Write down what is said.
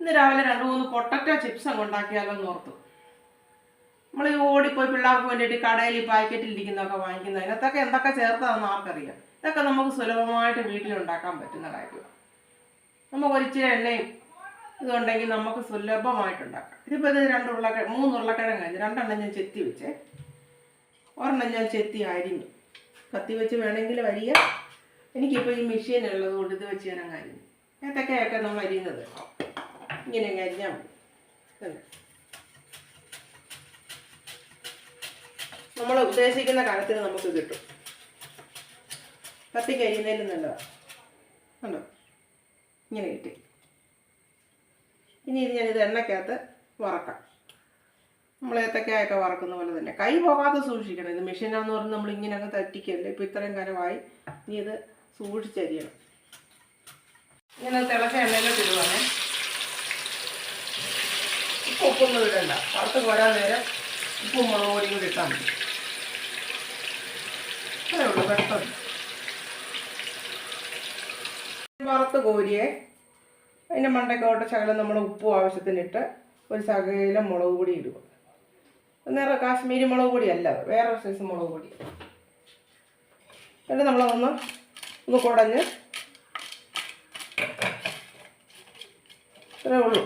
ഇന്ന് രാവിലെ രണ്ട് മൂന്ന് പൊട്ടറ്റോ ചിപ്സ് അങ്ങ് ഉണ്ടാക്കിയാലോ എന്ന് ഓർത്തു. നമ്മൾ ഈ ഓടിപ്പോയി പിള്ളേർക്ക് വേണ്ടിയിട്ട് കടയിൽ പാക്കറ്റിൽ ഇരിക്കുന്നതൊക്കെ വാങ്ങിക്കുന്നത്. അതിനകത്തൊക്കെ എന്തൊക്കെ ചേർത്താണെന്ന് ആർക്കറിയാം. ഇതൊക്കെ നമുക്ക് സുലഭമായിട്ട് വീട്ടിലുണ്ടാക്കാൻ പറ്റുന്ന കാര്യമാണ് നമുക്ക് ഒരിച്ചിരി എണ്ണയും ഇതുണ്ടെങ്കിൽ നമുക്ക് സുലഭമായിട്ടുണ്ടാക്കാം. ഇതിപ്പോൾ ഇത് രണ്ട് ഉരുളക്കിഴ മൂന്ന് ഉരുളക്കിഴങ്ങ് കഴിഞ്ഞ് രണ്ടെണ്ണം ഞാൻ ചെത്തി വെച്ചേ. ഒരെണ്ണം ഞാൻ ചെത്തി അരിഞ്ഞു. കത്തി വെച്ച് വേണമെങ്കിൽ അരിയാം. എനിക്കിപ്പോൾ ഈ മെഷീൻ ഉള്ളത് കൊണ്ട് ഇത് വെച്ച് ഞാൻ അങ്ങ് അരിഞ്ഞു. ഏത്തക്കയൊക്കെ നമ്മൾ അരിയുന്നത്. ഇങ്ങനെ അങ്ങ് അരിഞ്ഞാൽ മതി? നമ്മൾ ഉദ്ദേശിക്കുന്ന കനത്തിന് നമുക്ക് കിട്ടും. കത്തി കഴിയുന്നതിലും നല്ലതാണ് കണ്ടോ? ഇങ്ങനെ കിട്ടി. ഇനി ഇത് ഞാനിത് എണ്ണക്കകത്ത് വറക്കാം. നമ്മൾ ഏത്തക്കായൊക്കെ വറക്കുന്ന പോലെ തന്നെ. കൈ പോകാതെ സൂക്ഷിക്കണം. ഇത് മെഷീനാന്ന് പറഞ്ഞ് നമ്മൾ ഇങ്ങനെ അങ്ങ് തറ്റിക്കല്ലേ ഇപ്പം ഇത്രയും കാലമായി. ഇനി ഇത് സൂക്ഷിച്ചരിയണം ഇങ്ങനെ തിളച്ച എണ്ണയിലോട്ട് ഇടുവാണേ ഉപ്പ് ഉപ്പൊന്നും ഇടണ്ട. വറുത്ത് പോരാൻ നേരം ഉപ്പും മുളക് പൊടിയും കൂടി ഇട്ടാൽ മതി. ഉള്ളൂ വറുത്ത് കോരിയെ. അതിന്റെ മണ്ടയ്ക്കോട്ട് ശകലം നമ്മൾ ഉപ്പും ആവശ്യത്തിനിട്ട് ഒരു ശകലം മുളക് പൊടി ഇടുക. നേരെ കാശ്മീരി മുളക് പൊടി അല്ല വേറെ സൈസ് മുളക് പൊടി. എന്നിട്ട് നമ്മളതൊന്ന് ഒന്ന് കുടഞ്ഞ്. ഇത്രേ ഉള്ളൂ.